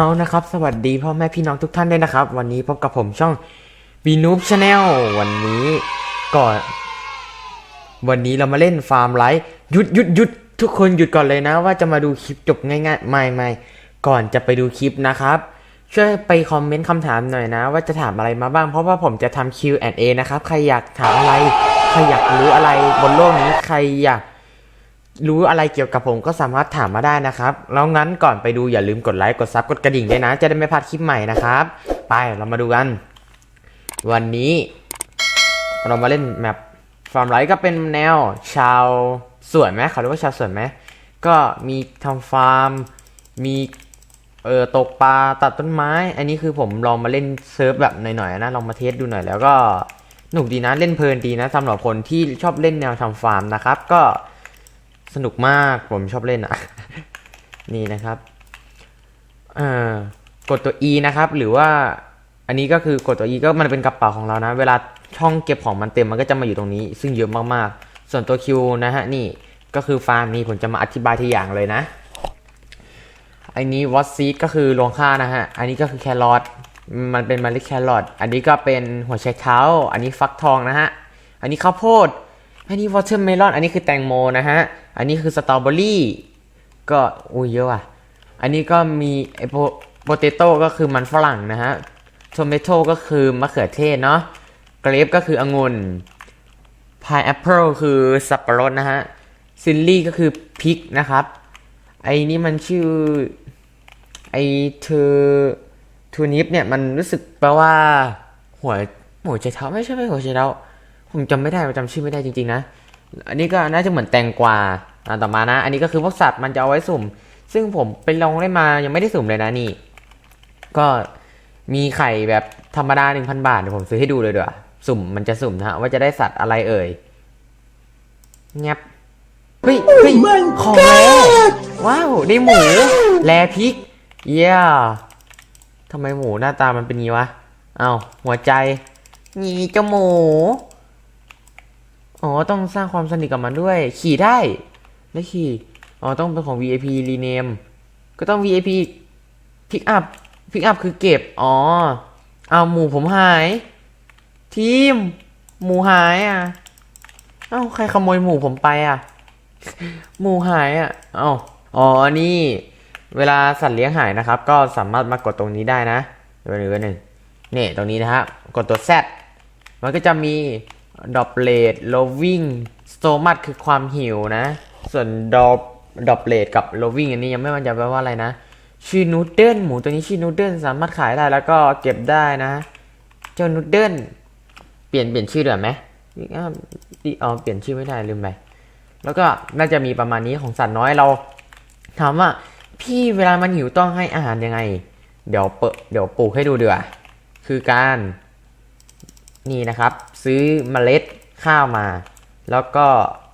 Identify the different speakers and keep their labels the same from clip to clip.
Speaker 1: เอานะครับ สวัสดีพ่อแม่พี่น้องทุกท่านด้วยนะครับ วันนี้พบกับผมช่อง b n o o b Channel วันนี้ก่อน วันนี้เรามาเล่นฟาร์มไลท์หยุดหยุดหยุดทุกคนหยุดก่อนเลยนะ ว่าจะมาดูคลิปจบง่ายๆ ไม่ไม่ก่อนจะไปดูคลิปนะครับ ช่วยไปคอมเมนต์คำถามหน่อยนะ ว่าจะถามอะไรมาบ้าง เพราะว่าผมจะทำ Q&A นะครับ ใครอยากถามอะไร ใครอยากรู้อะไรบนโลกนี้ใครอยาก รู้อะไรเกี่ยวกับผมก็สามารถถามมาได้นะครับ แล้วงั้นก่อนไปดูอย่าลืมกดไลค์ กดซับกดกระดิ่งด้วยนะ จะได้ไม่พลาดคลิปใหม่นะครับ ไปเรามาดูกัน วันนี้ เรามาเล่นแมปฟาร์มไลท์ก็เป็นแนวชาวสวนไหมเขาเรียกว่าชาวสวนไหมก็มีทำฟาร์ม มีเออตกปลาตัดต้นไม้ อันนี้คือผมลองมาเล่นเซิร์ฟแบบหน่อยๆนะ ลองมาเทสดูหน่อยแล้วก็หนุกดีนะเล่นเพลินดีนะสำหรับคนที่ชอบเล่นแนวทำฟาร์มนะครับ ก็ สนุกมากผมชอบเล่นอะ นี่นะครับอ่อกดตัว E นะครับหรือว่าอันนี้ก็คือกดตัว E ก็มันเป็นกระเป๋าของเรานะ เวลาช่องเก็บของมันเต็มมันก็จะมาอยู่ตรงนี้ ซึ่งเยอะมากๆ ส่วนตัว Q นะฮะนี่ก็คือฟาร์มนี้ผมจะมาอธิบายทีอย่างเลยนะอันนี้วอตซีดก็คือรวงข้านะฮะ อันนี้ก็คือแครอทมันเป็นเมล็ดแครอทอันนี้ก็เป็นหัวไชเท้า อันนี้ฟักทองนะฮะ อันนี้ข้าวโพด อันนี้วอเตอร์เมลอน อันนี้คือแตงโมนะฮะ อันนี้คือสตรอเบอรี่ ก็อุ้ยเยอะอะ อันนี้ก็มีไอโปเตโต้ก็คือมันฝรั่งนะฮะโทเมโต้ก็คือมะเขือเทศเนาะ เกรปก็คือองุ่นพายแอปเปิลคือสับปะรดนะฮะ ซิลลี่ก็คือพริกนะครับ ไอ้นี่มันชื่อ ไอ้เธอทูนิปเนี่ยมันรู้สึกแปลว่า หัวหัวใจเท้าไม่ใช่ไม่หัวใจเท้า ผมจำไม่ได้จำชื่อไม่ได้จริงๆนะ อันนี้ก็น่าจะเหมือนแตงกวาอ่าต่อมานะ อันนี้ก็คือพวกสัตว์มันจะเอาไว้สุ่ม ซึ่งผมไปลองได้มายังไม่ได้สุ่มเลยนะนี่ ก็มีไข่แบบธรรมดา1,000บาทเดี๋ยวผมซื้อให้ดูเลยเดี๋ยวาสุ่มมันจะสุ่มนะฮะว่าจะได้สัตว์อะไรเอ่ยแงบเฮ้ยเฮ้ยของแล้ว้าวได้หมูแลพริกเยี่ยทำไมหมูหน้าตามันเป็นงี้วะเอาหัวใจนี่เจ้าหมู อ๋อ ต้องสร้างความสนิทกับมันด้วย ขี่ได้ได้ขี่ อ๋อ ต้องเป็นของ VIP rename ก็ต้อง VIP pick up pick up คือเก็บ อ๋อ เอาหมูผมหาย ทีม หมูหายอะ เอ้า ใครขโมยหมูผมไปอะ หมูหายอะ เอ้า อ๋อ นี่ เวลาสัตว์เลี้ยงหายนะครับ ก็สามารถมากดตรงนี้ได้นะเดี๋ยวหนึ่งหนึ่งนี่ตรงนี้นะฮะ กดตัว Z มันก็จะมี ดอปเลดโลวิงสโตมั c คือความหิวนะ ส่วนดอปดอปเลดกับโลวิงอันนี้ยังไม่มั่นใจแปลว่าอะไรนะ ชื่อนูเดิลหมูตัวนี้ชื่อนูเดิลสามารถขายได้แล้วก็เก็บได้นะ เจ้านูเดิลเปลี่ยนเปลี่ยนชื่อเดือไหมอ๋อเปลี่ยนชื่อไม่ได้ลืมไปแล้วก็น่าจะมีประมาณนี้ของสัตว์น้อยเราถามว่าพี่เวลามันหิวต้องให้อาหารยังไง เดี๋ยวเปิดเดี๋ยวปลูกให้ดูเดือคือการ นี่นะครับ ซื้อเมล็ดข้าวมา แล้วก็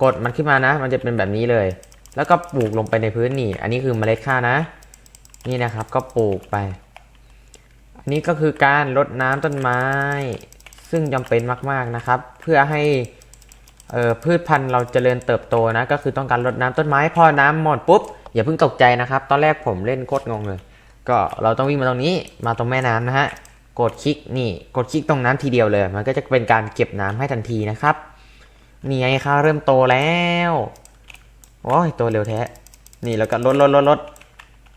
Speaker 1: กดมันขึ้นมานะ มันจะเป็นแบบนี้เลย แล้วก็ปลูกลงไปในพื้นนี่ อันนี้คือเมล็ดข้าวนะ นี่นะครับก็ปลูกไปอันนี้ก็คือการรดน้ำต้นไม้ ซึ่งจำเป็นมาก ๆนะครับ เพื่อให้พืชพันธุ์เราเจริญเติบโตนะ ก็คือต้องการรดน้ำต้นไม้ พอน้ำหมดปุ๊บอย่าเพิ่งตกใจนะครับ ตอนแรกผมเล่นโคตรงงเลย ก็เราต้องวิ่งมาตรงนี้มาตรงแม่น้ำนะฮะ กดคลิกนี่กดคลิกตรงน้ำทีเดียวเลย มันก็จะเป็นการเก็บน้ำให้ทันทีนะครับนี่ไงข้าวเริ่มโตแล้วโอ้ยโตเร็วแท้นี่แล้วก็ลดลดลดลด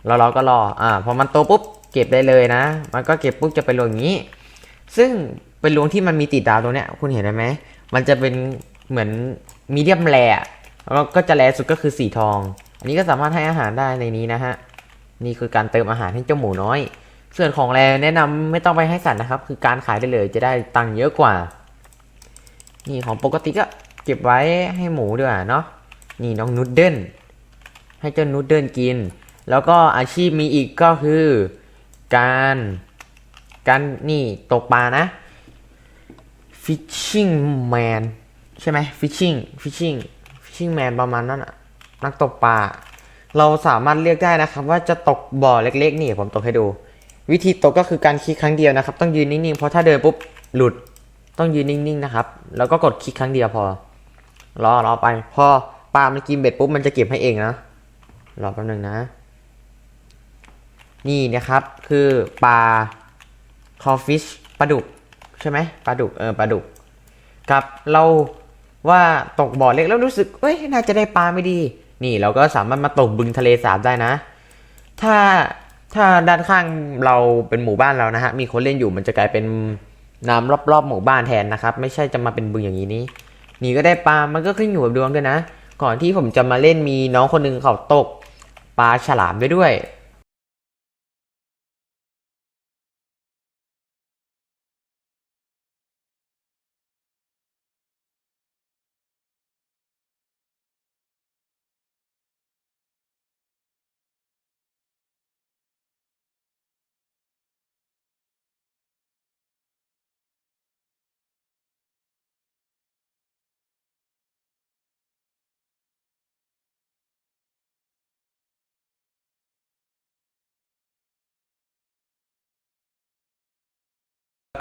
Speaker 1: แล้วเราก็รออ่าพอมันโตปุ๊บเก็บได้เลยนะ มันก็เก็บปุ๊บจะไปลงอย่างนี้ ซึ่งเป็นลวงที่มันมีติดดาวตรงเนี้ยคุณเห็นไหมมันจะเป็นเหมือนมีเดียมแรอะแล้วก็จะแรสุดก็คือสีทอง อันนี้ก็สามารถให้อาหารได้ในนี้นะฮะนี่คือการเติมอาหารให้เจ้าหมูน้อย ส่วนของแรแนะนำไม่ต้องไปให้สัตว์นะครับ คือการขายได้เลยจะได้ตังค์เยอะกว่า นี่ของปกติก็เก็บไว้ให้หมูด้วยเนาะนี่น้องนูดเดิลให้เจ้านูดเดิลกิน แล้วก็อาชีพมีอีกก็คือ การการนี่ตกปลานะ fishing man ใช่ไหม fishing fishing fishing man ประมาณนั้นอะนักตกปลาเราสามารถเลือกได้นะครับ ว่าจะตกบ่อเล็กๆ นี่ผมตกให้ดู วิธีตกก็คือการคลิกครั้งเดียวนะครับ ต้องยืนนิ่งๆเพราะถ้าเดินปุ๊บหลุดต้องยืนนิ่งๆนะครับ แล้วก็กดคลิกครั้งเดียวพอ รอรอไป พอปลามันกินเบ็ดปุ๊บมันจะเก็บให้เองนะรอแป๊บนึงนะ นี่นะครับ คือปลาคอฟิชปลาดุกใช่ไหมปลาดุกเออปลาดุกครับเราว่าตกบ่อเล็กแล้วรู้สึกเอ้ยน่าจะได้ปลาไม่ดี นี่เราก็สามารถมาตกบึงทะเลสาบได้นะ ถ้า ถ้าด้านข้างเราเป็นหมู่บ้านเรานะฮะมีคนเล่นอยู่มันจะกลายเป็นน้ำรอบๆหมู่บ้านแทนนะครับ ไม่ใช่จะมาเป็นบึงอย่างนี้นี่นี่ก็ได้ปลา มันก็ขึ้นอยู่กับดวงด้วยนะ ก่อนที่ผมจะมาเล่นมีน้องคนหนึ่งเขาตกปลาฉลามไปด้วย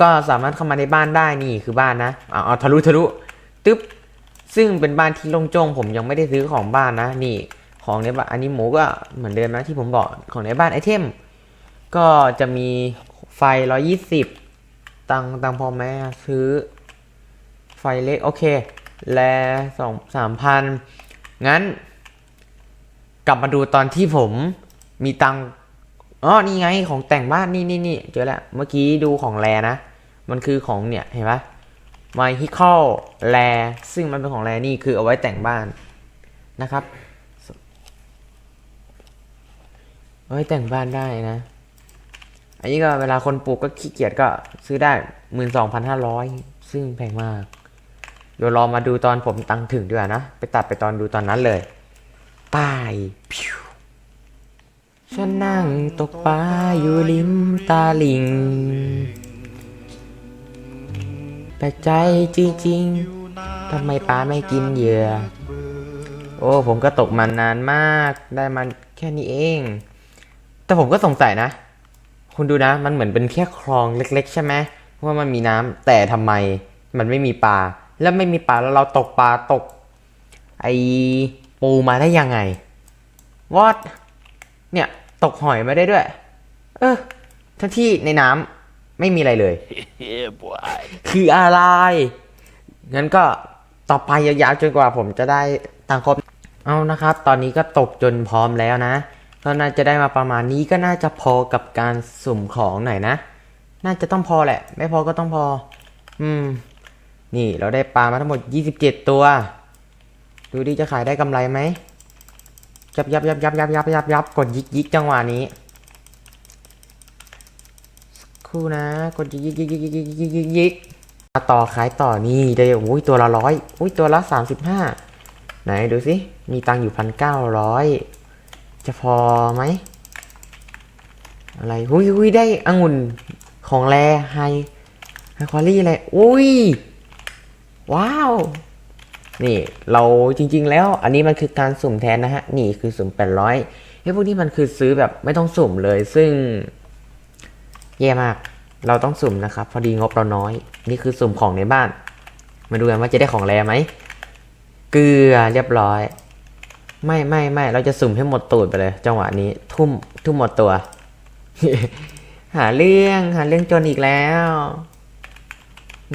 Speaker 1: ก็สามารถเข้ามาในบ้านได้นี่คือบ้านนะเอาทะลุทะลุตึ๊บซึ่งเป็นบ้านที่โล่งโจ้งผมยังไม่ได้ซื้อของบ้านนะ นี่ของในบ้านอันนี้หมูก็เหมือนเดิมนะที่ผมบอกของในบ้านไอเทม ก็จะมีไฟ 120 ตังค์ตังค์พอไหมซื้อ ไฟเล็ก โอเค แลสองสามพันงั้น กลับมาดูตอนที่ผมมีตังอ๋อนี่ไงของแต่งบ้านนี่นี่นี่เจอแล้วเมื่อกี้ดูของแลนะ มันคือของเนี่ย เห็นปะ My h i c a l แลซึ่งมันเป็นของแลนี่คือเอาไว้แต่งบ้านนะครับเอาไว้แต่งบ้านได้นะ อันนี้ก็เวลาคนปลูกก็ขี้เกียจก็ซื้อได้หมื่นสองพันห้าร้อยซึ่งแพงมาก เดี๋ยวรอมาดูตอนผมตังถึงดีกว่านะ ไปตัดไปตอนดูตอนนั้นเลยตายพิวฉันนั่งตกปลาอยู่ริมตาลิง แปลกใจจริงๆทำไมปลาไม่กินเหยื่อ โอ้ผมก็ตกมันนานมากได้มันแค่นี้เอง แต่ผมก็สงสัยนะ คุณดูนะ มันเหมือนเป็นแค่คลองเล็ก ๆ ใช่ไหมว่ามันมีน้ำแต่ทำไมมันไม่มีปลา แล้วไม่มีปลาแล้วเราตกปลาตก ไอปูมาได้ยังไงวอดเนี่ย ตกหอยมาได้ด้วย เออทั้งที่ในน้ำ ไม่มีอะไรเลย
Speaker 2: yeah, boy.
Speaker 1: คืออะไร งั้นก็ต่อไปยาวๆจนกว่าผมจะได้ตังค์ครบ เอานะครับ ตอนนี้ก็ตกจนพร้อมแล้วนะก็น่าจะได้มาประมาณนี้ก็น่าจะพอกับการสุ่มของหน่อยนะ น่าจะต้องพอแหละ ไม่พอก็ต้องพอ อืม นี่เราได้ปลามาทั้งหมด 27 ตัว ดูดิจะขายได้กำไรไหมยับยับยับยับยับยับยับยับกดยิกยิกจังหวะนี้ ครู่นะ กดยิกยิกยิกยิกยิกยิกยิกมาต่อขายต่อนี่ได้อุ้ยตัวละร้อยอุ้ยตัวละสามสิบห้าไหนดูสิมีตังอยู่พันเก้าร้อยจะพอไหมอะไรหุ้ยหุ้ยได้องุ่นของแรไฮไฮคอลี่อะไรอุ้ยว้าวนี่เราจริง ๆ แล้ว อันนี้มันคือการสุ่มแทนนะฮะนี่คือสุ่มแปดร้อยเฮ้พวกนี้มันคือซื้อแบบไม่ต้องสุ่มเลย ซึ่ง แย่มาก เราต้องสุ่มนะครับ พอดีงบเราน้อย นี่คือสุ่มของในบ้าน มาดูกันว่าจะได้ของแรไหม เกลือเรียบร้อย ไม่ไม่ไม่ เราจะสุ่มให้หมดตูดไปเลย จังหวะนี้ ทุ่ม ทุ่มหมดตัว หาเรื่อง หาเรื่องจนอีกแล้ว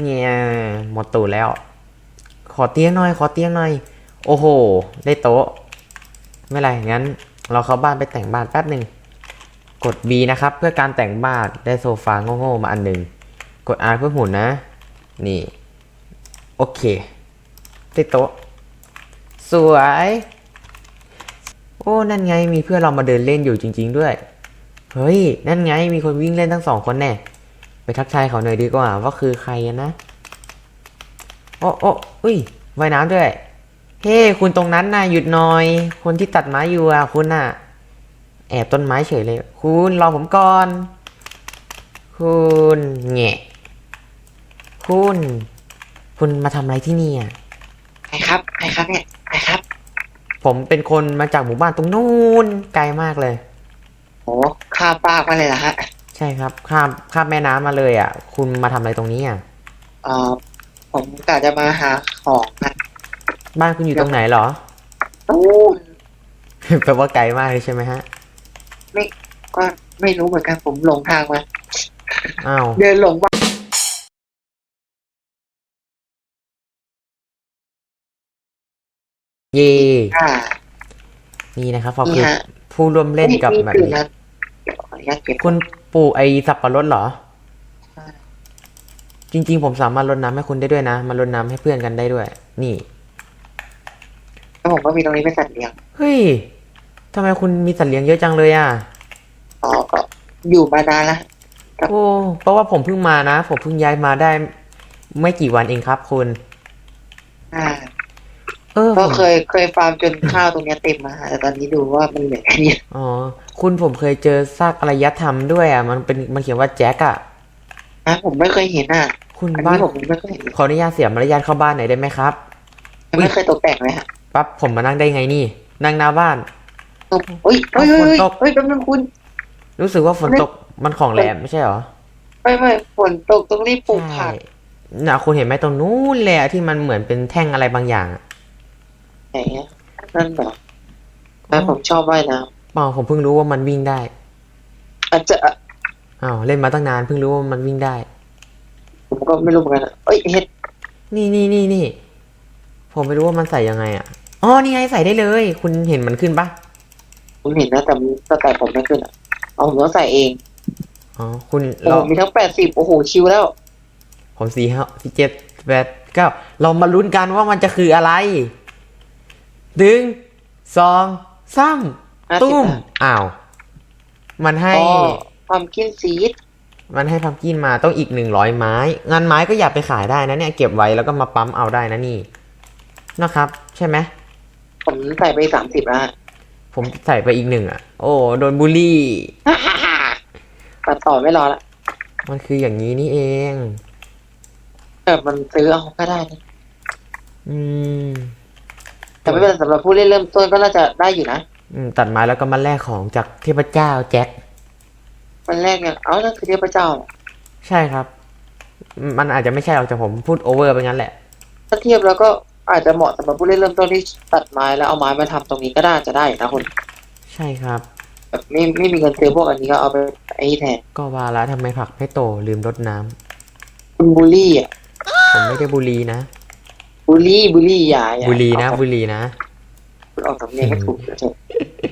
Speaker 1: เนี่ย หมดตูดแล้ว ขอเตี้ยงหน่อย ขอเตี้ยงหน่อย โอ้โห ได้โต๊ะ ไม่ไร งั้น เราเข้าบ้านไปแต่งบ้านแป๊บหนึ่ง กด B นะครับ เพื่อการแต่งบ้านได้โซฟาโง่ๆมาอันหนึ่งกด R เพื่อหุ่นนะ นี่ โอเคได้โต๊ะ สวย โอ้ นั่นไงมีเพื่อนเรามาเดินเล่นอยู่จริง ๆ ด้วย เฮ้ย นั่นไงมีคนวิ่งเล่นทั้งสองคนแน่ ไปทักทายเขาหน่อยดีกว่า ว่าคือใครนะ โอ้โอ้อุ้ยว่ายน้ำด้วย เฮ้ คุณตรงนั้นน่ะหยุดหน่อย คนที่ตัดไม้อยู่อะคุณน่ะ แอบต้นไม้เฉยเลย คุณรอผมก่อน คุณแงะคุณ คุณมาทำอะไรที่นี่อะ
Speaker 3: ใครครับใครครับเนี่ยใครครับ
Speaker 1: ผมเป็นคนมาจากหมู่บ้านตรงนู้นไกลมากเลย
Speaker 3: โอ้ข้ามฟากมาเลยเหรอฮะ
Speaker 1: ใช่ครับ ข้ามข้ามแม่น้ำมาเลยอะ คุณมาทำอะไรตรงนี้อะ
Speaker 3: เอ่อผมกะจะมาหาของนะ
Speaker 1: บ้านคุณอยู่ตรงไหนเหรอ
Speaker 3: ตู้น
Speaker 1: แปลว่าไกลมากเลยใช่ไหมฮะ
Speaker 3: ก็ไม่รู้เหมือนกันผมหลงทางมา
Speaker 1: อ้าว
Speaker 3: เดินหลงว่า
Speaker 1: เย่
Speaker 3: อ่า
Speaker 1: นี่นะครับขอบ
Speaker 3: นี่
Speaker 1: คุณ
Speaker 3: ฮะ
Speaker 1: ผู้ร่วมเล่นกับ
Speaker 3: มี
Speaker 1: แบบ
Speaker 3: ตื่น
Speaker 1: นี้
Speaker 3: นะเดี๋ยวขออนุญาตเก็บ
Speaker 1: คุณปลูกไอสับปะรดเหรอ
Speaker 3: ใช่
Speaker 1: จริง ๆ ผมสามารถรดน้ำให้คุณได้ด้วยนะ มารดน้ำให้เพื่อนกันได้ด้วย นี่
Speaker 3: แล้วผมก็มีตรงนี้เป็นสัตว์เลี้ยง
Speaker 1: เฮ้ย ทำไมคุณมีสัตว์เลี้ยงเยอะจังเลยอะ
Speaker 3: อ๋อก็อยู่มานานแล้วครับ
Speaker 1: โอ้ เพราะว่าผมเพิ่งมานะ ผมเพิ่งย้ายมาได้ ไม่กี่วันเองครับคุณ
Speaker 3: อ่า
Speaker 1: เออ
Speaker 3: ก็
Speaker 1: ผม
Speaker 3: เคยเคยฟาร์มจนข้าวตรงเนี้ยเต็มมาแต่ตอนนี้ดูว่ามันเหลือแค่นี้
Speaker 1: อ๋อ คุณผมเคยเจอซากอารยธรรมด้วยอะ มันเป็น มันเขียนว่าแจ็คอะ
Speaker 3: นะผมไม่เคยเห็นอะ
Speaker 1: คุณ
Speaker 3: อัน
Speaker 1: บ้า
Speaker 3: นี้
Speaker 1: น
Speaker 3: ผมไม่เคยเห็น
Speaker 1: ขออนุญาตเสียมารยาทเข้าบ้านหน่อยได้ไหมครับ
Speaker 3: ยังไม่เคยตกแต่งเลยฮะ
Speaker 1: ปั๊บผมมานั่งได้ไงนี่ นั่งหน้าบ้าน
Speaker 3: ตกเฮ้ยเฮ้ยเฮ้ย
Speaker 1: ฝน
Speaker 3: เฮ้ย
Speaker 1: ตก
Speaker 3: เฮ้ยแป๊บนึงคุณ
Speaker 1: รู้สึกว่าฝนตกมันของแหลมไม่ใช่เหรอ
Speaker 3: ไม่ไม่ฝนตกต้องรีบปลูกผั
Speaker 1: ใช่
Speaker 3: ก
Speaker 1: น่ะคุณเห็นไหมตรงนู้นเลยอะที่มันเหมือนเป็นแท่งอะไรบางอย่างอะ
Speaker 3: ไหนอะนั่นเหรอแต่ผมชอบว่ายน้
Speaker 1: เปล่าผมเพิ่งรู้ว่ามันวิ่งได้ำ
Speaker 3: อาจจะ
Speaker 1: อ้าวเล่นมาตั้งนานเพิ่งรู้ว่ามันวิ่งได้
Speaker 3: ผมก็ไม่รู้เหมือนกันอะเอ้ยเห็ด
Speaker 1: นี่นี่นี่นี่ผมไม่รู้ว่ามันใส่ยังไงอะอ๋อนี่ไงใส่ได้เลย คุณเห็นมันขึ้นปะ
Speaker 3: ผมเห็นนะแต่สแต่ผมไม่ขึ้นอะเอาผมต้องใส่เอง
Speaker 1: อ๋อคุณ
Speaker 3: โอ้
Speaker 1: เรา
Speaker 3: มีทั้งแปดสิบโอ้โหชิวแล้ว
Speaker 1: ผมสี่ห้าสี่เจ็ดแปดเก้าเรามาลุ้นกันว่ามันจะคืออะไรหนึ่งสองสาม
Speaker 3: ห้าสิบ
Speaker 1: ตุ้ม
Speaker 3: นะ
Speaker 1: อ้าว มันให้
Speaker 3: อ๋อความคินซีด
Speaker 1: มันให้พัมกินมาต้องอีกหนึ่งร้อยไม้ งานไม้ก็อย่าไปขายได้นะเนี่ย เก็บไว้แล้วก็มาปั๊มเอาได้นะนี่นะครับ ใช่ไหม
Speaker 3: ผมใส่ไปสามสิบแล้วฮะ
Speaker 1: ผมใส่ไปอีกหนึ่งอะ โอ้โดนบูลลี่
Speaker 3: ตัดต่อไม่รอละ
Speaker 1: มันคืออย่างนี้นี่เอง
Speaker 3: แต่มันซื้อเอาก็ได้นะ
Speaker 1: อืม
Speaker 3: แต่ไม่เป็นไรสำหรับผู้เล่นเริ่มต้นก็น่าจะได้อยู่นะ
Speaker 1: อืม ตัดไม้แล้วก็มาแลกของจากเทพเจ้าแจ็ค
Speaker 3: วันแรกเนี่ยเอ้านั่นคือเทพเจ้า
Speaker 1: ใช่ครับ มันอาจจะไม่ใช่หรอกแต่ผมพูดโอเวอร์ไปงั้นแหละ
Speaker 3: ถ้าเทียบแล้วก็ อาจจะเหมาะสำหรับผู้เล่นเริ่มต้นที่ตัดไม้แล้วเอาไม้มาทำตรงนี้ก็ได้จะได้อยู่นะคุณ
Speaker 1: ใช่ครับ
Speaker 3: แบบไม่ไม่มีเงินซื้อพวกอันนี้ก็เอาไปไอ้นี่แทน
Speaker 1: ก็ว่าแล้วทำไมผักไม่โตลืมรดน้ำ
Speaker 3: คุณบูลลี่อะ
Speaker 1: ผมไม่ได้บูลลีนะ
Speaker 3: บูลลี่บูลลี่อย่าอย่า
Speaker 1: บูลลีนะ
Speaker 3: เอา
Speaker 1: บูลลีนะ
Speaker 3: คุณออกสำเนียงไม่ถูกเดี๋ยวเถอะ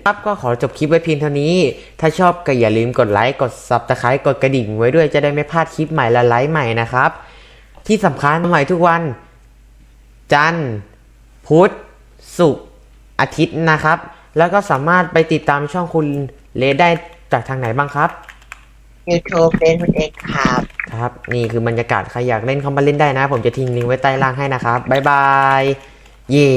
Speaker 1: ครับก็ขอจบคลิปไว้เพียงเท่านี้ ถ้าชอบก็อย่าลืมกดไลค์กด subscribe กดกระดิ่งไว้ด้วยจะได้ไม่พลาดคลิปใหม่และไลฟ์ใหม่นะครับ ที่สำคัญใหม่ทุกวัน จันทร์ พุธ ศุกร์ อาทิตย์นะครับ แล้วก็สามารถไปติดตามช่องคุณเลได้จากทางไหนบ้างครับ
Speaker 3: ยูทูบเฟซบุ๊กเอ็กครับ
Speaker 1: ครับ นี่คือบรรยากาศใครอยากเล่นเข้ามาเล่นได้นะ ผมจะทิ้งลิงก์ไว้ใต้ล่างให้นะครับ บ๊ายบาย เย้